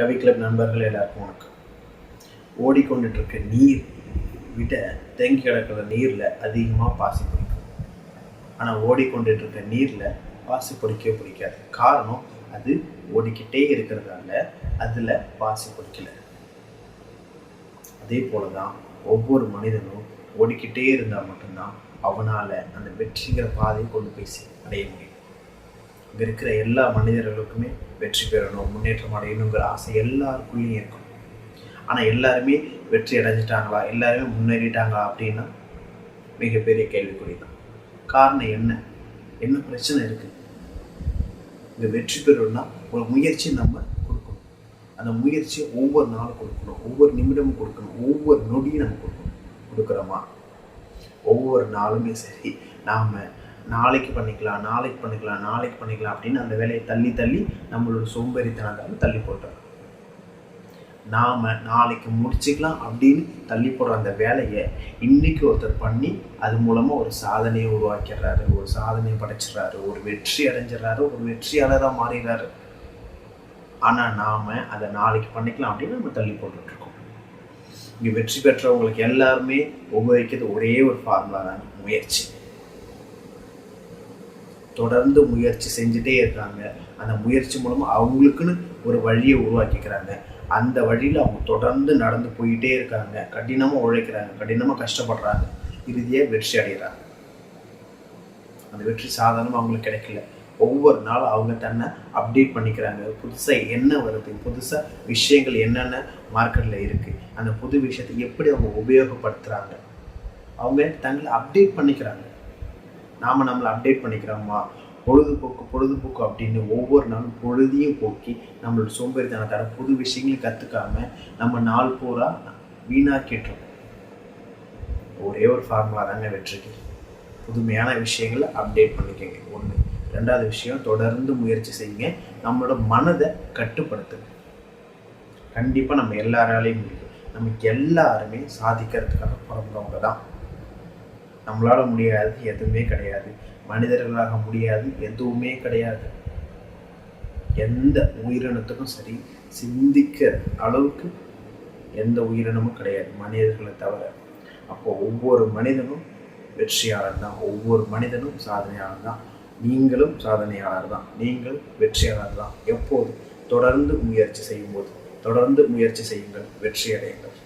கவி club நண்பர்கள் எல்லாருக்கும் வணக்கம். ஓடிக்கொண்டுட்டு இருக்க நீர் விட தேங்கி கிடக்கிற நீரில் அதிகமாக பாசி பிடிக்கும். ஆனால் ஓடிக்கொண்டுட்டு இருக்க நீரில் பாசி பிடிக்கவே பிடிக்காது. காரணம் அது ஓடிக்கிட்டே இருக்கிறதால அதில் பாசி பிடிக்கல. அதே போல தான் ஒவ்வொரு மனிதனும் ஓடிக்கிட்டே இருந்தால் மட்டும்தான் அவனால் அந்த வெற்றிங்கிற பாதையை கொண்டு போய் அடைய முடியும். இருக்கிற எல்லா மனிதர்களுக்குமே வெற்றி பெறணும் முன்னேற்றம் அடையணுங்கிற ஆசை எல்லாருக்குள்ளேயும் இருக்கும். ஆனால் எல்லாருமே வெற்றி அடைஞ்சிட்டாங்களா? எல்லாருமே முன்னேறிட்டாங்களா அப்படின்னா மிகப்பெரிய கேள்விக்குறி தான் காரணம் என்ன? என்ன பிரச்சனை இருக்குது இந்த வெற்றி பெறணும்னா ஒரு முயற்சி நம்ம கொடுக்கணும். அந்த முயற்சியை ஒவ்வொரு நாளும் கொடுக்கணும். ஒவ்வொரு நிமிடமும் கொடுக்கணும். ஒவ்வொரு நொடியும் நம்ம கொடுக்கணும். கொடுக்குறோமா? ஒவ்வொரு நாளுமே சரி. நாம் நாளைக்கு பண்ணிக்கலாம் நாளைக்கு பண்ணிக்கலாம் நாளைக்கு பண்ணிக்கலாம் அப்படின்னு அந்த வேலையை தள்ளி தள்ளி நம்மளோட சோம்பேறித்தனத்தை தள்ளி போட்டுறோம். நாம் நாளைக்கு முடிச்சுக்கலாம் அப்படின்னு தள்ளி போடுற அந்த வேலையை இன்னைக்கு ஒருத்தர் பண்ணி அது மூலமாக ஒரு சாதனையை உருவாக்கிடுறாரு ஒரு சாதனையை படைச்சிடுறாரு ஒரு வெற்றி அடைஞ்சிடுறாரு ஒரு வெற்றியாளராக மாறிடுறாரு. ஆனால் நாம் அதை நாளைக்கு பண்ணிக்கலாம் அப்படின்னு நம்ம தள்ளி போட்டுட்ருக்கோம் இங்கே வெற்றி பெற்றவங்களுக்கு எல்லாருமே உபயோகிக்கிறது ஒரே ஒரு ஃபார்முலா தான் முயற்சி. தொடர்ந்து முயற்சி செஞ்சுட்டே இருக்காங்க. அந்த முயற்சி மூலமாக அவங்களுக்குன்னு ஒரு வழியை உருவாக்கிக்கிறாங்க. அந்த வழியில் அவங்க தொடர்ந்து நடந்து போயிட்டே இருக்காங்க. கடினமாக உழைக்கிறாங்க. கடினமாக கஷ்டப்படுறாங்க. இறுதியாக வெற்றி அடைகிறாங்க அந்த வெற்றி சாதாரணமாக அவங்களுக்கு கிடைக்கல. ஒவ்வொரு நாளும் அவங்க தன்னை அப்டேட் பண்ணிக்கிறாங்க. புதுசாக என்ன வருது? புதுசாக விஷயங்கள் என்னென்ன மார்க்கெட்டில் இருக்குது அந்த புது விஷயத்தை எப்படி அவங்க உபயோகப்படுத்துகிறாங்க அவங்க தங்களை அப்டேட் பண்ணிக்கிறாங்க. நாம் நம்மளை அப்டேட் பண்ணிக்கிறோமா பொழுதுபோக்கு பொழுதுபோக்கு அப்படின்னு ஒவ்வொரு நாளும் பொழுதையும் போக்கி நம்மளோட சோம்பேறித்தனத்தால புது விஷயங்களையும் கற்றுக்காம நம்ம நாள் பூரா வீணாக்கிட்டுருக்கோம் ஒரே ஒரு ஃபார்முலா தாங்க வெற்றிக்கு. புதுமையான விஷயங்களை அப்டேட் பண்ணிக்கோங்க. ஒன்று ரெண்டாவது விஷயம் தொடர்ந்து முயற்சி செய்யுங்க. நம்மளோட மனதை கட்டுப்படுத்துங்க. கண்டிப்பாக நம்ம எல்லாராலையும் முடியும். நமக்கு எல்லாருமே சாதிக்கிறதுக்காக பிறந்தவங்க தான் நம்மளால் முடியாது எதுவுமே கிடையாது. மனிதர்களாக முடியாது எதுவுமே கிடையாது. எந்த உயிரினத்துக்கும் சரி சிந்திக்கிற அளவுக்கு எந்த உயிரினமும் கிடையாது மனிதர்களை தவிர. அப்போ ஒவ்வொரு மனிதனும் வெற்றியாளர் தான் ஒவ்வொரு மனிதனும் சாதனையாளர் தான். நீங்களும் சாதனையாளர் தான் நீங்கள் வெற்றியாளர் தான். எப்போது தொடர்ந்து முயற்சி செய்யும்போது தொடர்ந்து முயற்சி செய்யுங்கள் வெற்றி அடையுங்கள்